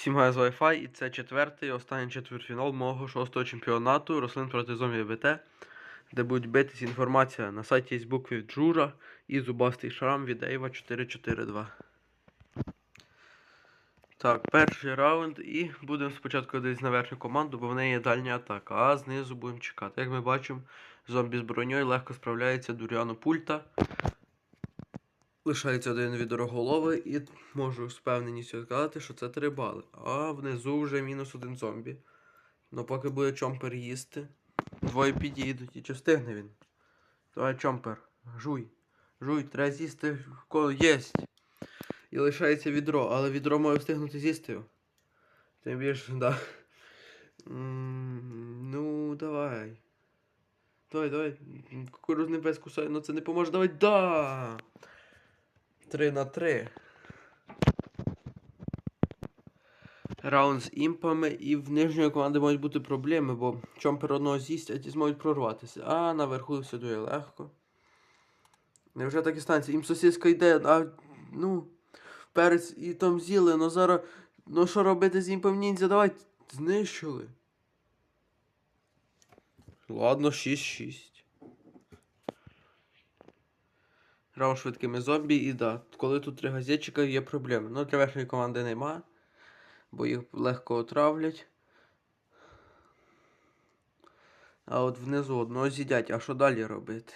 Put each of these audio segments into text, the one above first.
Всім гає з Wi-Fi і це четвертий, останній четвертьфінал мого шостого чемпіонату рослин проти зомбі БТ, де будуть битись інформація на сайті з букви Джура і зубастий шрам від Ейва 442. Так, перший раунд і будемо спочатку десь на верхню команду, бо в неї є дальня атака, а знизу будемо чекати. Як ми бачимо, зомбі з броньою легко справляється Дуріану Пульта. Лишається один від дороголови і можу з певненістю сказати, що це три бали. А внизу вже мінус один зомбі. Ну поки буде чомпер їсти. Двоє підійдуть і чи встигне він. Давай чомпер, жуй. Жуй, треба з'їсти єсть. І лишається відро, але відро може встигнути з'їсти. його. Тим більше, да. Ну, давай. Давай, давай. Кукурузний пес кусає, ну це не поможе. Давай, да! 3 на 3. Раунд з імпами, і в нижньої команди можуть бути проблеми, бо чомпер одного з'їсть, а ті зможуть прорватися. А наверху все дуже легко. Невже так і станеться? Їм сусідська йде, а ну, перець і там з'їли, ну зараз. Ну що робити з імпом ніндзя? Давай знищили. Ладно, 6-6. Раунд швидкими зомбі і да. Коли тут три газетчика є проблеми. Ну, для верхньої команди нема, бо їх легко отравлять. А от внизу одного з'їдять, а що далі робити?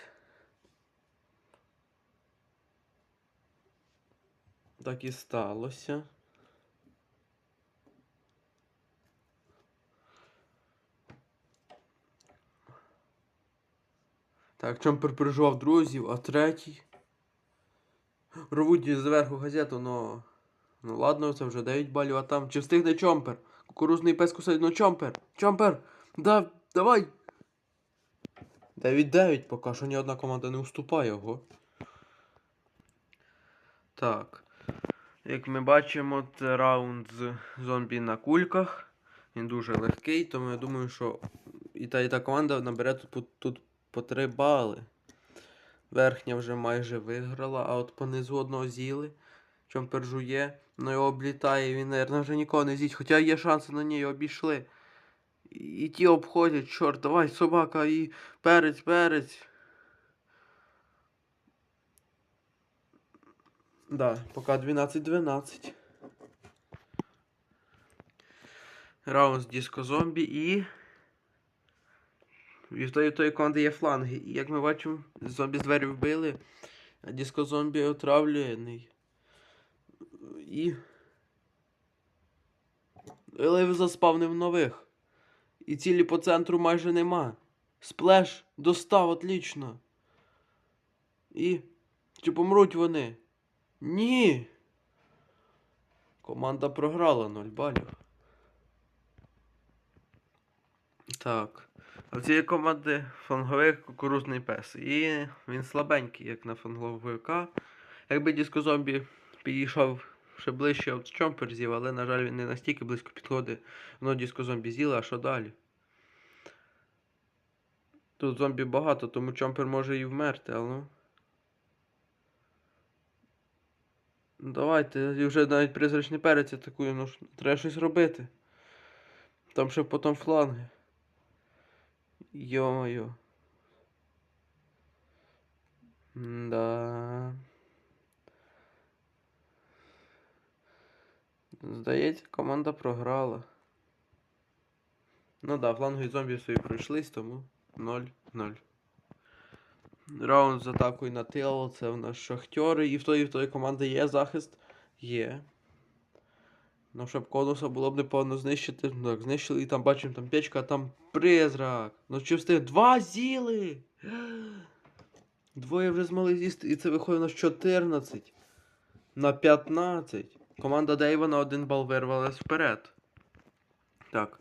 Так і сталося. Так, Чомпер переживав друзів, а третій. Рвуть зверху газету, но. Ну ладно, це вже 9 балів, а там. Чи встигне Чомпер? Кукурузний пес кусає, ну Чомпер! Чомпер! Да, давай! 9-9, поки що ні одна команда не уступає його. Так. Як ми бачимо, це раунд з зомбі на кульках. Він дуже легкий, тому я думаю, що і та, і та команда набере тут, тут по 3 бали. Верхня вже майже виграла, а от понизу одного з'їли. Чомпер жує, ну його облітає, він, наверное, вже нікого не з'їсть. Хоча є шанси на ній, обійшли. І ті обходять, чорт, давай, собака, і перець, перець. Да, поки 12-12. Раунд з диско зомбі і. І в тої, команди є фланги. І як ми бачимо, зомбі з двері вбили, диско зомбі отравлений. І. Елев заспавнив нових. І цілі по центру майже нема. Сплеш достав отлично. І. Чи помруть вони? Ні. Команда програла 0 балів. Так. В цієї команди фланговий кукурузний пес. І він слабенький, як на фланговика. Якби диско зомбі підійшов ще ближче, от чомпер з'їв, але, на жаль, він не настільки близько підходить. Воно диско зомбі з'їло, а що далі? Тут зомбі багато, тому чомпер може і вмерти, але ну. Ну, Давайте, вже навіть призрачний перець атакує, ну треба щось робити. Там ще потім фланги. Йо-моє. Да. Здається, команда програла. Ну да, флангові зомбі свої пройшлись, тому 0-0. Раунд з атакою на тил, це в нас шахтери, і в тої, і в тої команди є захист? Є. Ну, щоб конуса було б непевно знищити. Ну так, знищили і там бачимо там печка, а там призрак. Ну чи встиг? Два зіли! Двоє вже змогли з'їсти, і це виходить на 14 на 15. Команда Дейва на один бал вирвалась вперед. Так.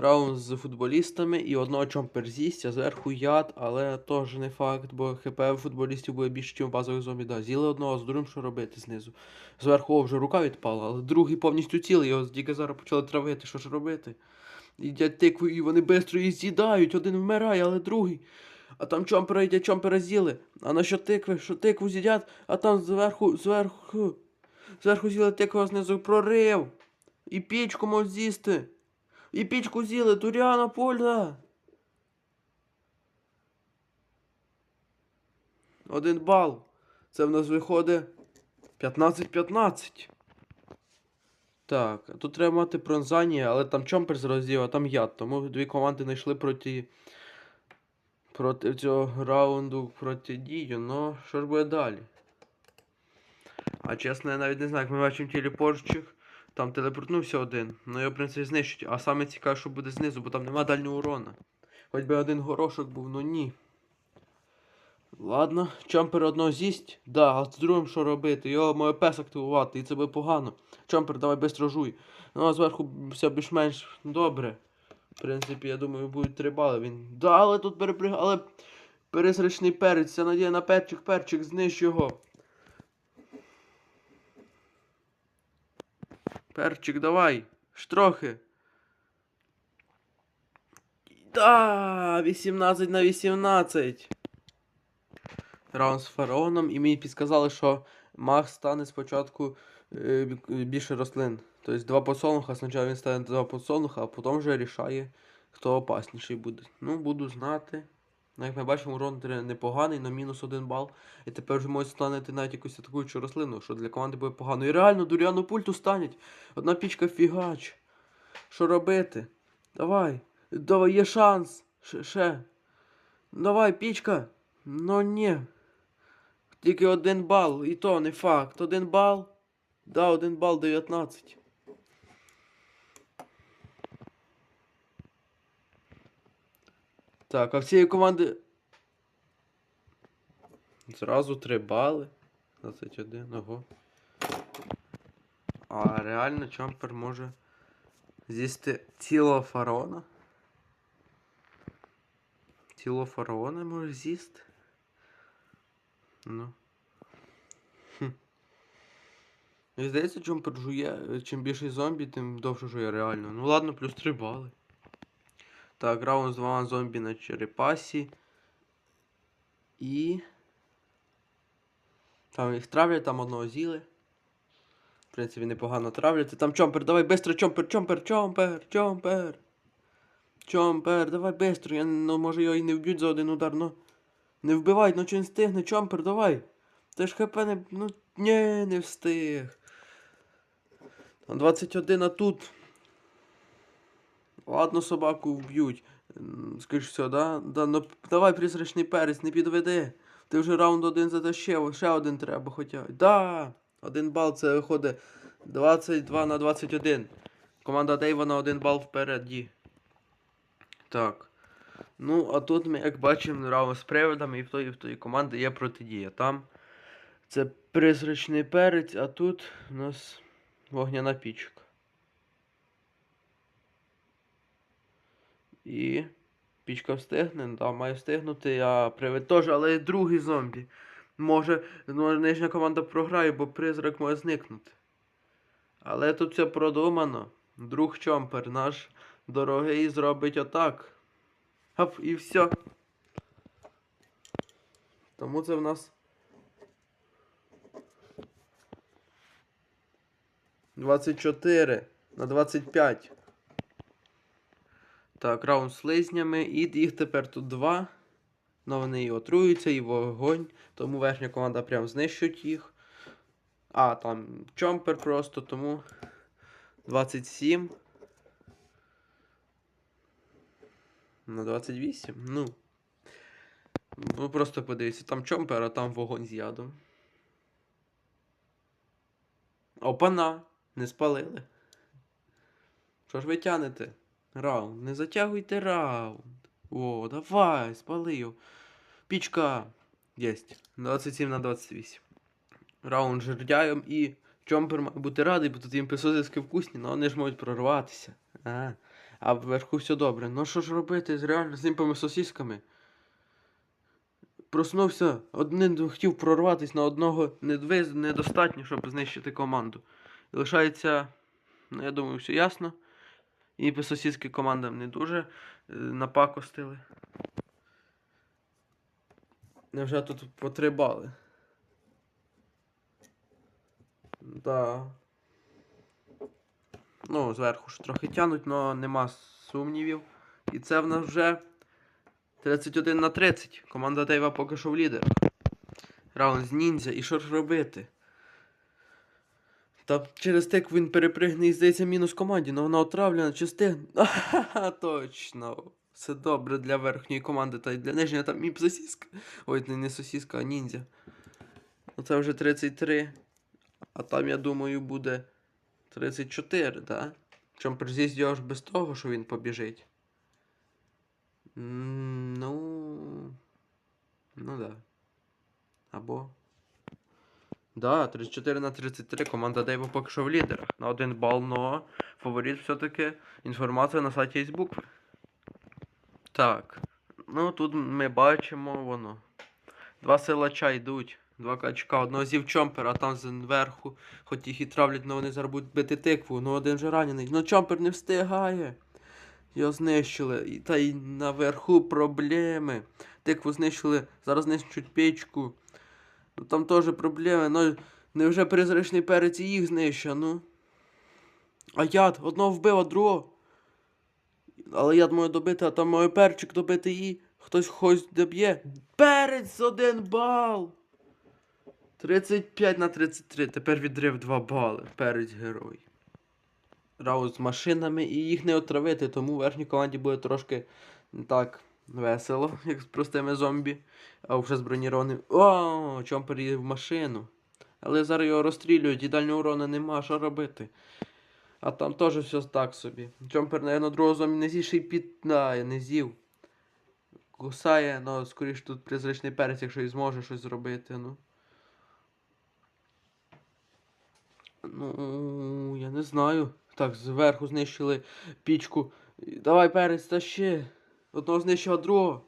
Раунд з футболістами і одного чомпер з'їсть, а зверху яд, але теж не факт, бо ХП футболістів буде більше, ніж базових зомбі. Да, з'їли одного, з другим що робити знизу. Зверху о, вже рука відпала, але другий повністю цілий, його тільки зараз почали травити, що ж робити. Їдять тикву, і вони швидко її з'їдають, один вмирає, але другий. А там чомпера йде, чомпера з'їли. А на що тикви, що тикву з'їдять, а там зверху, зверху. Зверху з'їли тиква, знизу прорив. І пічку можуть з'їсти. І пічку з'їли, Туряна, Польда. Один бал. Це в нас виходить 15-15. Так, тут треба мати пронзання, але там чомпер зразів, а там яд. Тому дві команди знайшли проти. Проти цього раунду проти дію. Ну, що ж буде далі? А чесно, я навіть не знаю, як ми бачимо телепортчик. Там телепортнувся один. Ну його, в знищить. А саме цікаве, що буде знизу, бо там нема дальнього урона. Хоч би один горошок був, ну ні. Ладно, чомпер одного з'їсть. Да, а з другим що робити? Його моє пес активувати, і це буде погано. Чомпер, давай бистро жуй. Ну а зверху все більш-менш добре. В принципі, я думаю, будуть три бали. Він. Да, але тут переприг... Але перезрачний перець, це надія на перчик, перчик, знищ його. Перчик, давай. Штрохи. Да, 18 на 18. Раунд з фараоном, і мені підсказали, що маг стане спочатку е, більше рослин. Тобто два подсолнуха, спочатку він стане два подсолнуха, а потім вже рішає, хто опасніший буде. Ну, буду знати. Ну, як ми бачимо, урон непоганий, на мінус один бал. І тепер вже можуть станити навіть якусь атакуючу рослину, що для команди буде погано. І реально дуряну пульту стануть. Одна пічка фігач. Що робити? Давай. Давай, є шанс. Ще. ще. Давай, пічка. Ну ні. Тільки один бал, і то не факт. Один бал. Да, один бал 19. Так, а в цієї команди. Зразу 3 бали. 21, ого. А реально чампер може з'їсти цілого фараона. Цілого фараона може з'їсти. Ну. Хм. Мені здається, чомпер жує. Чим більше зомбі, тим довше жує реально. Ну ладно, плюс 3 бали. Так, раунд з двома зомбі на черепасі. І. Там їх травлять, там одного з'їли. В принципі, непогано травляться. Там чомпер, давай быстро, чомпер, чомпер, чомпер, чомпер. Чомпер, давай быстро. Я, ну, може його і не вб'ють за один удар, ну. Не вбивай, ну чи він встигне, чомпер, давай. Ти ж хп не. Ну. Ні, не встиг. 21, а тут. Ладно, собаку вб'ють. М, все, да? да? Ну давай призрачний перець, не підведи. Ти вже раунд один затащив, ще один треба хоча. Да! Один бал це виходить 22 на 21. Команда Дейва на один бал впереді. Так. Ну, а тут ми, як бачимо, раунд з приводами і в тої, і в тої команди є протидія. Там це призрачний перець, а тут у нас вогняна пічка. І пічка встигне, да, має встигнути, а привид теж, але і другий зомбі. Може, ну, нижня команда програє, бо призрак може зникнути. Але тут все продумано. Друг Чомпер наш дорогий зробить отак. Хоп, і все. Тому це в нас. 24 на 25. Так, раунд з слизнями. І їх тепер тут два. Но вони і отруються, і вогонь. Тому верхня команда прям знищить їх. А, там чомпер просто, тому 27. На 28. Ну. Ну просто подивіться, там чомпер, а там вогонь з ядом. Опана! Не спалили. Що ж ви тянете? Раунд. Не затягуйте раунд. О, давай, спали його. Пічка. Єсть. 27 на 28. Раунд жердяєм і Чомпер має бути радий, бо тут їм писозиски вкусні, але вони ж можуть прорватися. А, а вверху все добре. Ну що ж робити з реально з ними сосісками? Проснувся, один хотів прорватися на одного недостатньо, щоб знищити команду. Лишається, ну я думаю, все ясно. І по сусідським командам не дуже е, напакостили. Невже тут по три бали? Да. Ну, Ну, зверху ж трохи тянуть, але нема сумнівів. І це в нас вже 31 на 30. Команда Дейва поки що в лідерах. Раунд з ніндзя. І що ж робити? Та через тик він перепригне і здається мінус команді, але вона отравлена чи. Ага, точно. Все добре для верхньої команди, та й для нижньої там міп сосіска. Ой, не, не сосіска, а ніндзя. Оце вже 33. А там, я думаю, буде 34, да? Чомпер здесь його ж без того, що він побіжить. Ну. Ну да. Або. Да, 34 на 33. Команда Дейва поки що в лідерах. На один бал, но фаворит все-таки інформація на сайті букви. Так. Ну тут ми бачимо воно. Два силача йдуть. Два качка, одного зів чомпер, а там зверху, хоч їх і травлять, але вони зараз будуть бити тикву, ну один же ранений. Ну чомпер не встигає. Його знищили. Та й наверху проблеми. Тикву знищили, зараз знищують печку. Ну там теж проблеми. Ну, невже призрачний перець і їх знищив, ну. А яд, одного вбив, а другого. Але яд маю добити, а там маю перчик добити і. Хтось хоч доб'є. Перець один бал! 35 на 33. Тепер відрив 2 бали. Перець герой. Раунд з машинами і їх не отравити, тому в верхній команді буде трошки не так весело, як з простими зомбі. А вже з бронірованим. О, чомпер в машину. Але зараз його розстрілюють і дальнього урона нема, що робити. А там теж все так собі. Чомпер, наверное, другого зомбі ще й піднає, не з'їв. Кусає, ну, скоріш тут призрачний перець, якщо і зможе щось зробити, ну. Ну, я не знаю. Так, зверху знищили пічку. Давай перець, та ще. Одного знищив, а другого.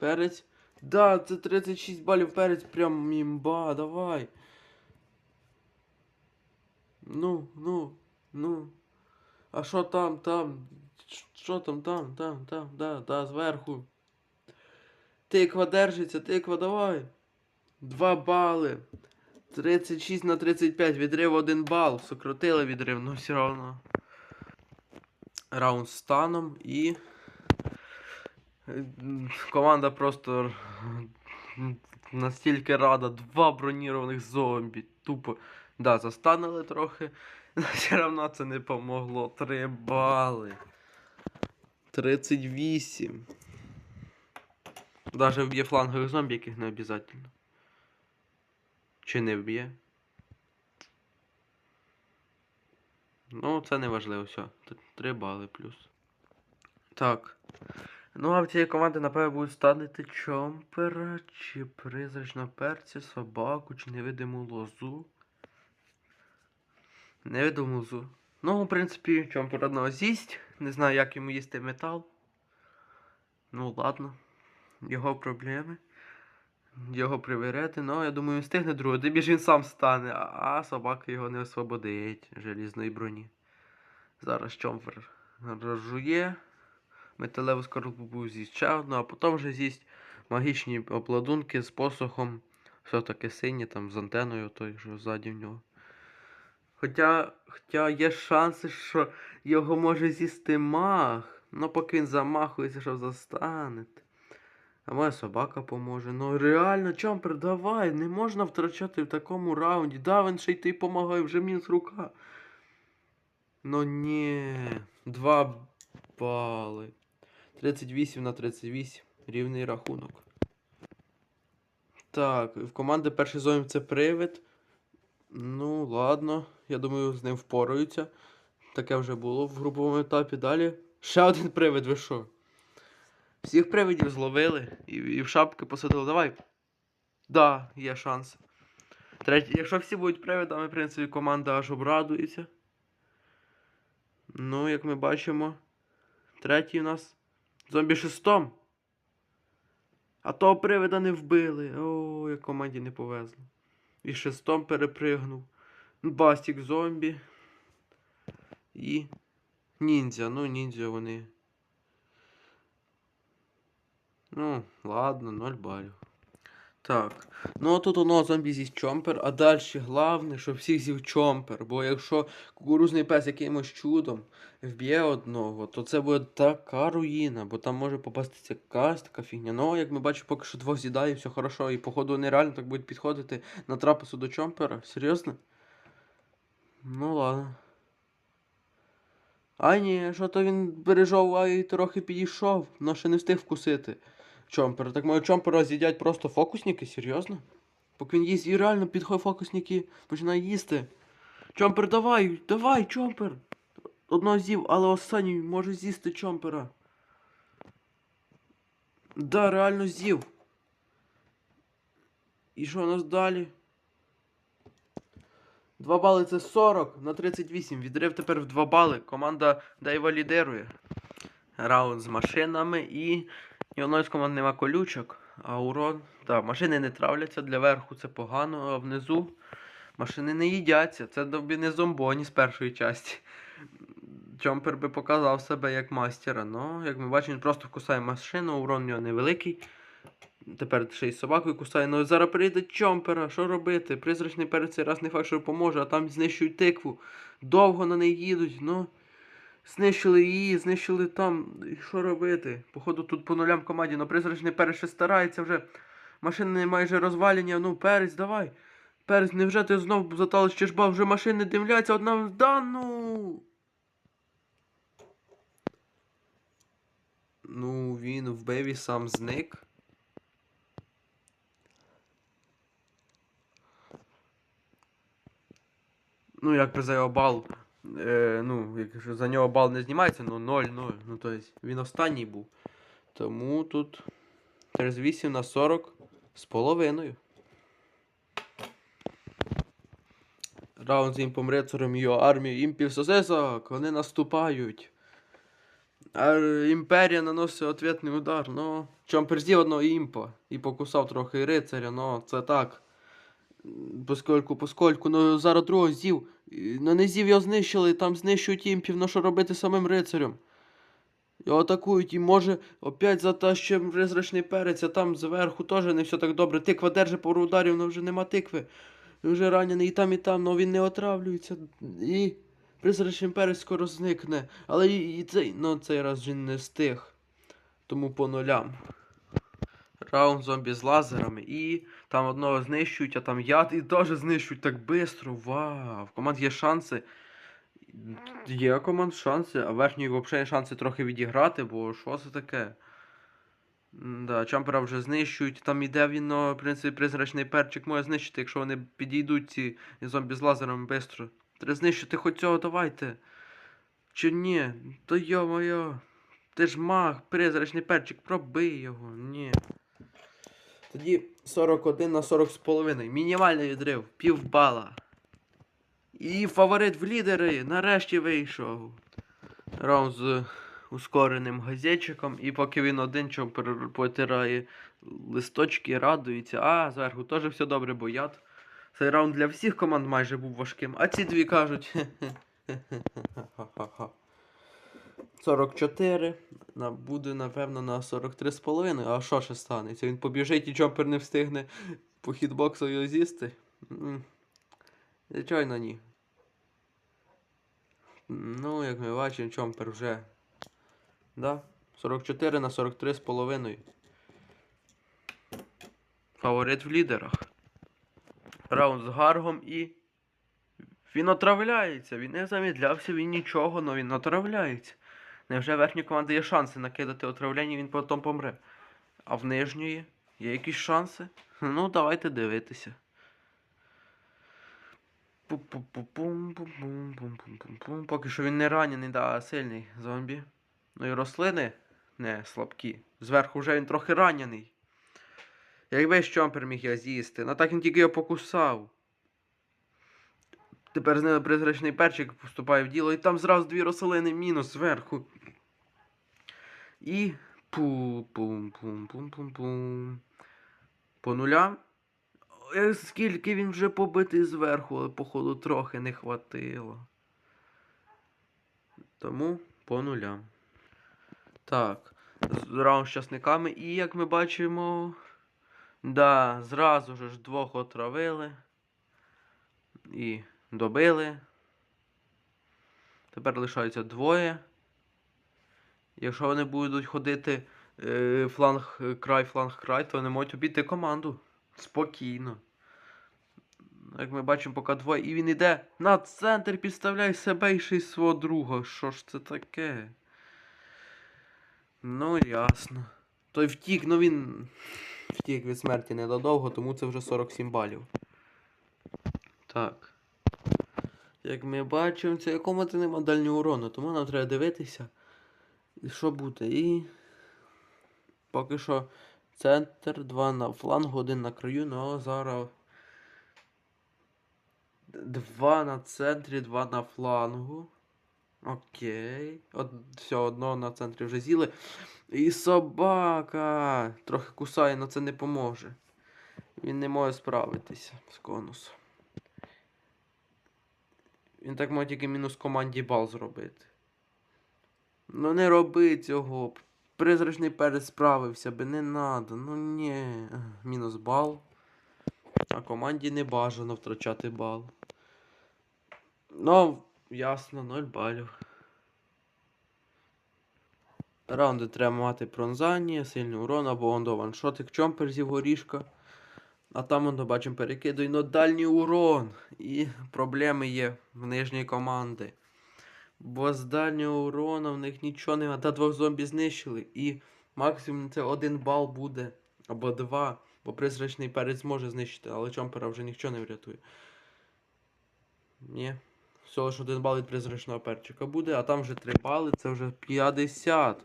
Перець. Да, це 36 балів перець, прям мімба, давай. Ну, ну, ну. А що там, там? Що там, там, там, там, да, да, зверху. Тиква держиться, тиква, давай. Два бали. 36 на 35, відрив 1 бал. Сократили відрив, ну все одно. Раунд станом і. Команда просто настільки рада. Два бронірованих зомбі. Тупо. Да, застанили трохи. Все одно це не помогло. 3 бали. 38. Даже вб'є флангових зомбі, яких не обов'язково. Чи не вб'є? Ну, це не важливо, все. Три бали плюс. Так. Ну, а в цієї команди, напевно, будуть ставити чомпера, чи призрачного перця, собаку, чи невидиму лозу. Невидиму лозу. Ну, в принципі, чомпер одного з'їсть. Не знаю, як йому їсти метал. Ну, ладно. Його проблеми. Його приверети, ну я думаю, він стигне другого. Де більш він сам стане, а собака його не освободить желізної броні. Зараз чомфер розжує. Металеву скорлупу з'їсть ще одну, а потім вже з'їсть магічні обладунки з посохом. Все таке синє, там з антеною той, що ззаді в нього. Хоча, хоча є шанси, що його може з'їсти маг. Ну поки він замахується, що застанете. А моя собака поможе. Ну реально, чомпер, давай, не можна втрачати в такому раунді. Да, він ще й ти помагає, вже мінус рука. Ну ні. Два бали. 38 на 38. Рівний рахунок. Так, в команди перший зомбі це привид. Ну, ладно. Я думаю, з ним впораються. Таке вже було в груповому етапі. Далі. Ще один привид, ви що? Всіх привидів зловили і, і в шапки посадили. Давай. Да, є шанс. Третій, якщо всі будуть привидами, в принципі, команда аж обрадується. Ну, як ми бачимо, третій у нас зомбі шестом. А того привида не вбили. О, як команді не повезло. І шестом перепригнув. Бастік зомбі. І ніндзя. Ну, ніндзя вони. Ну, ладно, 0 балів. Так. Ну а тут воно зомбі з'їсть чомпер, а далі головне, щоб всіх з'їв чомпер. Бо якщо кукурузний пес якимось чудом вб'є одного, то це буде така руїна, бо там може попастися якась така фігня. Ну, як ми бачимо, поки що двох з'їдає, все хорошо. І походу вони реально так будуть підходити на трапезу до чомпера. Серйозно? Ну ладно. А ні, що то він бережов, й трохи підійшов, но ще не встиг вкусити. Чомпера. Так мою чомпера з'їдять просто фокусники, серйозно? Поки він їсть і реально підходить фокусники, починає їсти. Чомпер, давай, давай, чомпер. Одного з'їв, але останній може з'їсти чомпера. Да, реально з'їв. І що у нас далі? 2 бали це 40 на 38. Відрив тепер в 2 бали. Команда Дейва лідирує. Раунд з машинами і. Ні одної з команд нема колючок, а урон. Так, машини не травляться, для верху це погано, а внизу машини не їдяться. Це тобі не зомбоні з першої часті. Чомпер би показав себе як мастера. Ну, як ми бачимо, він просто кусає машину, урон у нього невеликий. Тепер ще й собакою кусає. Ну зараз прийде чомпера, що робити? Призрачний перець цей раз не факт, що допоможе, а там знищують тикву. Довго на неї їдуть, ну. Знищили її, знищили там. І що робити? Походу тут по нулям команді, но призрачний перець ще старається вже. Машини майже розвалені, ну перець, давай. Перець, невже ти знов заталиш чешба, вже машини дивляться, одна да ну. Ну, він вбив і сам зник. Ну, як би за його бал. Е, ну, якщо за нього бал не знімається, ну 0-0. Ну, тобто він останній був. Тому тут 38 на 40 з половиною. Раунд з імпом і його армією імпів сосисок, вони наступають. А імперія наносить ответний удар, ну. Чомпер з'їв одного імпа і покусав трохи рицаря, ну це так. Поскольку, поскольку, ну зараз другого з'їв. І На низів його знищили, там знищують імпів, ну що робити самим рицарем. Його атакують і може опять затащує призрачний перець, а там зверху теж не все так добре. Тиква держить пару ударів, але вже нема тикви. Він вже ранений і там, і там, але він не отравлюється. І призрачний перець скоро зникне. Але і, і цей, ну, цей раз він не встиг. Тому по нулям. Раунд зомбі з лазерами і там одного знищують, а там яд і теж знищують так швидко. Вау! В команд є шанси. Є команд шанси, а верхньої взагалі шанси трохи відіграти, бо що це таке? Да, Чампера вже знищують, там іде він, но, в принципі, призрачний перчик може знищити, якщо вони підійдуть ці зомбі з лазерами швидко. Треба знищити хоч цього давайте. Чи ні? То йо-моє. Ти ж маг, призрачний перчик, пробий його. Ні. Тоді 41 на 40 з половиною. Мінімальний відрив, пів бала. І фаворит в лідери нарешті вийшов. Раунд з ускореним газетчиком. І поки він один чом потирає листочки, радується. А, зверху теж все добре, бо яд. Цей раунд для всіх команд майже був важким. А ці дві кажуть. 44. На, буде, напевно, на 43,5. А що ще станеться? Він побіжить і чомпер не встигне по хітбоксу його з'їсти. Звичайно, ні. Ну, як ми бачимо, чомпер вже. Да? 44 на 43,5. Фаворит в лідерах. Раунд з гаргом і. Він отравляється, він не замідлявся, він нічого, але він отравляється. Невже верхня команда є шанси накидати отравлення, і він потім помре. А в нижньої є якісь шанси? Ну, давайте дивитися. Поки що він не ранений, да, сильний зомбі. Ну і рослини не слабкі. Зверху вже він трохи ранений. Якби щомпер міг я з'їсти. Ну так він тільки його покусав. Тепер з ними призрачний перчик вступає в діло, і там зразу дві рослини мінус зверху. І. Пу-пум-пум-пум-пум-пум. По нулям. Е, Скільки він вже побитий зверху, але походу трохи не хватило. Тому по нулям. Так. Раунд з часниками. І як ми бачимо. Да, зразу ж двох отравили і добили. Тепер лишаються двоє. Якщо вони будуть ходити е, фланг край, фланг край, то вони можуть обійти команду. Спокійно. Як ми бачимо, поки двоє. І він іде на центр, підставляє себе і ще й свого друга. Що ж це таке? Ну, ясно. Той втік, ну він втік від смерті недодовго, тому це вже 47 балів. Так. Як ми бачимо, це якому ти нема дальнього урону, тому нам треба дивитися. Що буде? І. Поки що центр, два на флангу, один на краю, ну а зараз. Два на центрі, два на флангу. Окей. От, все, одного на центрі вже з'їли. І собака! Трохи кусає, але це не поможе. Він не може справитися з конусом. Він так може тільки мінус команді бал зробити. Ну не роби цього. Призрачний перець справився би, не надо. Ну ні. Мінус бал. А команді не бажано втрачати бал. Ну, ясно, 0 балів. Раунди треба мати пронзання, сильний урон або ондо ваншотик, чомпер зі горішка. А там ондо бачимо перекидуй, но дальній урон. І проблеми є в нижній команди. Бо з дальнього урона в них нічого немає. Та двох зомбі знищили. І максимум це один бал буде. Або два. Бо призрачний перець може знищити, але чомпера вже ніхто не врятує. Ні. Всього ж один бал від призрачного перчика буде, а там вже 3 бали, це вже 50.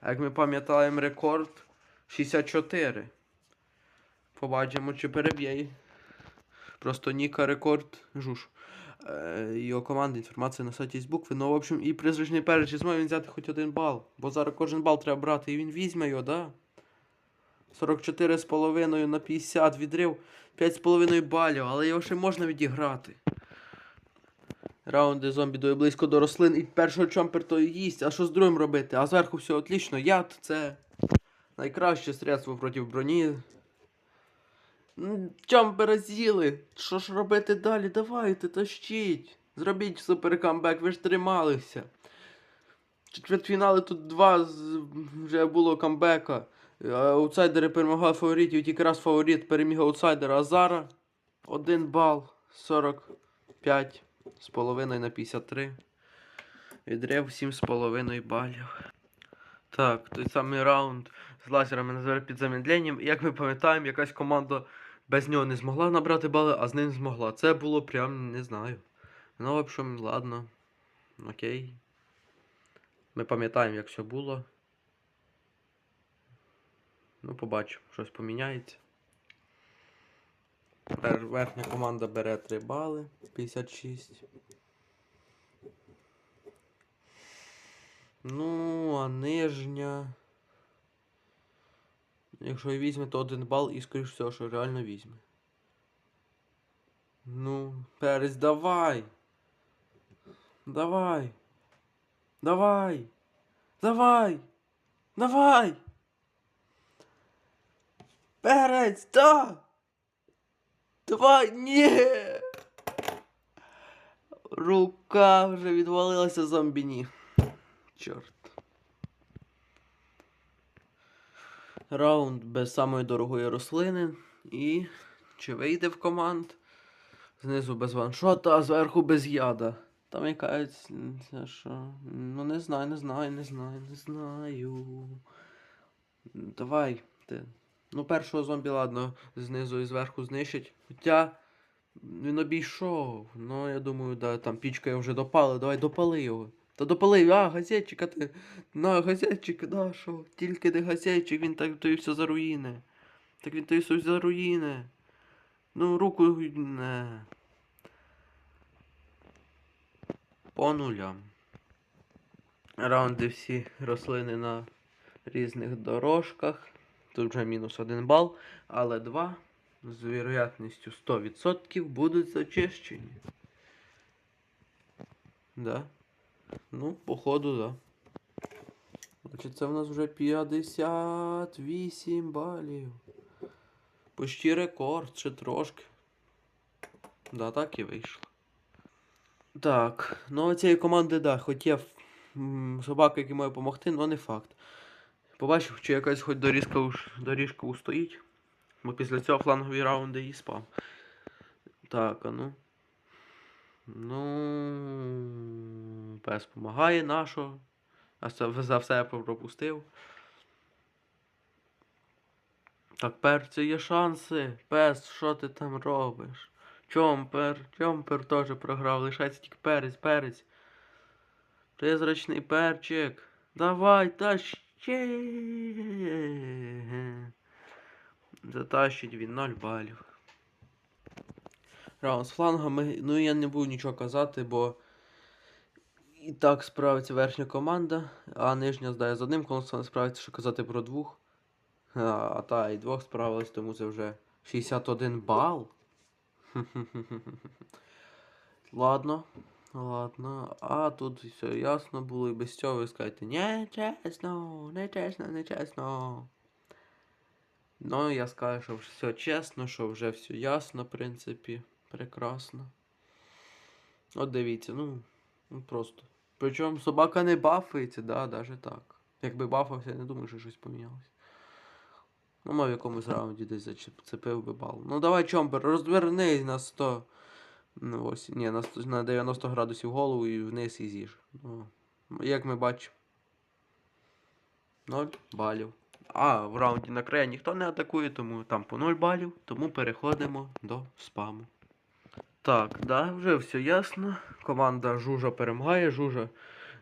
А як ми пам'ятаємо рекорд 64. Побачимо, чи переб'є. Просто Ніка рекорд жуж. Е, його команди, інформація на сайті з букви. Ну, в общем, і призрачний чи зможе він взяти хоч один бал. Бо зараз кожен бал треба брати, і він візьме його, да? 44,5 на 50 відрив, 5,5 балів, але його ще можна відіграти. Раунди зомбі дує близько до рослин і першого чомпер то їсть. А що з другим робити? А зверху все отлично. Яд це найкраще средство проти броні. М, Чомпера з'їли. Що ж робити далі? Давайте, тащіть. Зробіть суперкамбек, ви ж трималися. Четвертьфінали тут два вже було камбека. Е, Аутсайдери перемагали фаворитів, тільки раз фаворит переміг аутсайдера, а зараз один бал 45 з половиною на 53. Відрив 7,5 балів. Так, той самий раунд з лазерами називали під замедленням. Як ми пам'ятаємо, якась команда без нього не змогла набрати бали, а з ним змогла. Це було прям не знаю. Ну, в общем, ладно. Окей. Ми пам'ятаємо, як все було. Ну, побачимо, щось поміняється. Вер- Верхня команда бере 3 бали. 56. Ну, а нижня. Якщо і візьме, то один бал і скоріш всього, що реально візьме. Ну, перець, давай. Давай. Давай. Давай. Давай. Перець, да. Давай, ні. Рука вже відвалилася зомбіні. Чорт. Раунд без самої дорогої рослини. І чи вийде в команд? Знизу без ваншота, а зверху без яда. Там якась. Що? Ну не знаю, не знаю, не знаю, не знаю. Давай. Ти. Ну, першого зомбі, ладно, знизу і зверху знищить. Хоча він обійшов. Ну, я думаю, да, там пічка його вже допали. Давай допали його. Та допали, а, газетчика ти. На, газетчик, да, що? Тільки не газетчик, він так то і все заруїне. Так він то і все заруїне. Ну, руку не. По нулям. Раунди всі рослини на різних дорожках. Тут вже мінус один бал, але два з вірогятністю 100% будуть зачищені. Да. Ну, походу, да. Значить, це в нас вже 58 балів. Почти рекорд, ще трошки. Да, так і вийшло. Так, ну цієї команди, да, хотів м, собака, який має допомогти, але не факт. Побачив, чи якась хоч доріжка, доріжка устоїть. Бо після цього флангові раунди її спав. Так, а ну. Ну. Пес допомагає нашого. А за все я пропустив. Так, перці є шанси. Пес, що ти там робиш? Чомпер, Чомпер теж програв. Лишається тільки перець, перець. Призрачний перчик. Давай, тащи. Затащить він 0 балів. Раунд з флангами. Ну я не буду нічого казати, бо і так справиться верхня команда, а нижня здає з одним конусом справиться, що казати про двох. А, та і двох справилась, тому це вже 61 бал. Ладно, ладно. А тут все ясно було і без цього ви скажете, не чесно, не чесно, не чесно. Ну, я скажу, що все чесно, що вже все ясно, в принципі. Прекрасно. От дивіться, ну, ну просто. Причому собака не бафається, да, даже так. Якби бафався, я не думаю, що щось помінялось. Ну, мав в якомусь раунді десь зачепив би бал. Ну давай, Чомпер, розвернись на 100. Ну, ось, ні, на, 100, на 90 градусів голову і вниз і з'їж. Ну, як ми бачимо. 0 балів. А, в раунді на края ніхто не атакує, тому там по 0 балів, тому переходимо до спаму. Так, да, вже все ясно. Команда Жужа перемагає. Жужа,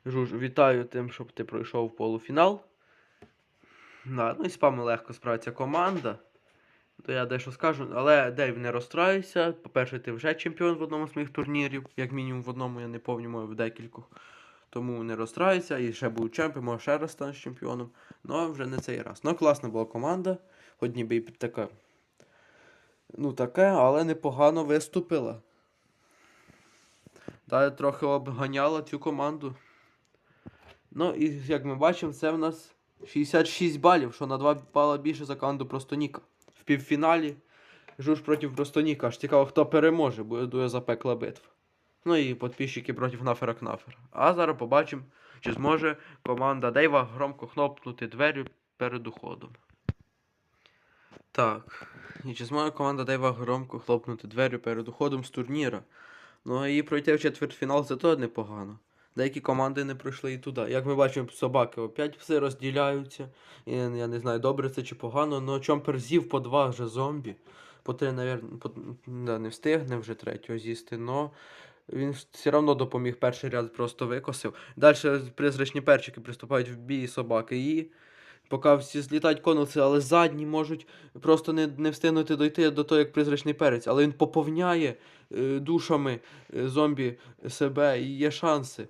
Жуж, вітаю тим, щоб ти пройшов в полуфінал. Да, ну і з легко справиться команда. То я дещо скажу, але Дейв не розстраюйся. По-перше, ти вже чемпіон в одному з моїх турнірів, як мінімум в одному, я не пам'ятаю, в декількох. Тому не розстраюйся і ще був чемпіон, може ще раз станеш чемпіоном. Ну, вже не цей раз. Ну, класна була команда. Хоч ніби і така. Ну, таке, але непогано виступила. Та трохи обганяла цю команду. Ну, і як ми бачимо, це в нас 66 балів, що на 2 бала більше за команду Простоніка. В півфіналі Жуж проти Простоніка. Аж цікаво, хто переможе, буде дуже запекла битва. Ну і підписчики проти Кнафера Кнафера. А зараз побачимо, чи зможе команда Дейва громко хлопнути двері перед уходом. Так. І чи зможе команда Дейва громко хлопнути двері перед уходом з турніра? Ну і пройти в четвертьфінал це теж непогано. Деякі команди не пройшли і туди. Як ми бачимо, собаки опять все розділяються. І, я не знаю, добре це чи погано, але Чомпер з'їв по два вже зомбі. По три, навірно, по, да, не встигне вже третього з'їсти, но він все одно допоміг перший ряд просто викосив. Далі призрачні перчики приступають в бій собаки і. Поки всі злітають конуси, але задні можуть просто не, не встигнути дойти до того, як призрачний перець. Але він поповняє е, душами е, зомбі себе і є шанси.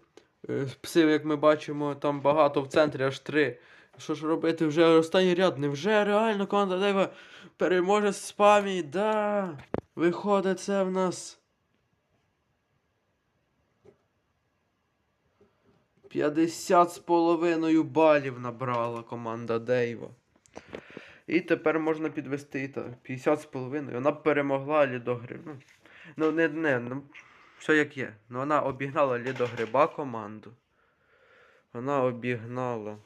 Е, Пси, як ми бачимо, там багато в центрі, аж три. Що ж робити вже останній ряд? Невже реально команда Дева переможе спамі? Да! Виходить, це в нас. 50 з половиною балів набрала команда Дейва. І тепер можна підвести і так. 50 з половиною. Вона перемогла Лідогриб. Ну, ну не, не, ну, все як є. Ну вона обігнала Лідогриба команду. Вона обігнала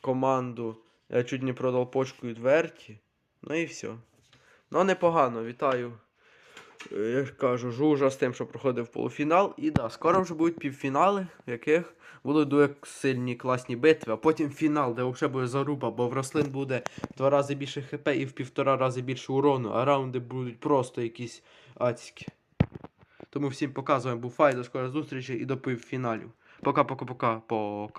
команду. Я чуть не продав почку і дверті. Ну і все. Ну, непогано, вітаю. Е, Я ж кажу, жужа з тим, що проходив полуфінал. І да, скоро вже будуть півфінали, в яких будуть дуже сильні класні битви, а потім фінал, де взагалі буде заруба, бо в рослин буде в два рази більше хп і в півтора рази більше урону, а раунди будуть просто якісь ацькі. Тому всім показуємо буфай, до скорої зустрічі і до півфіналів. Пока-пока-пока. Пока.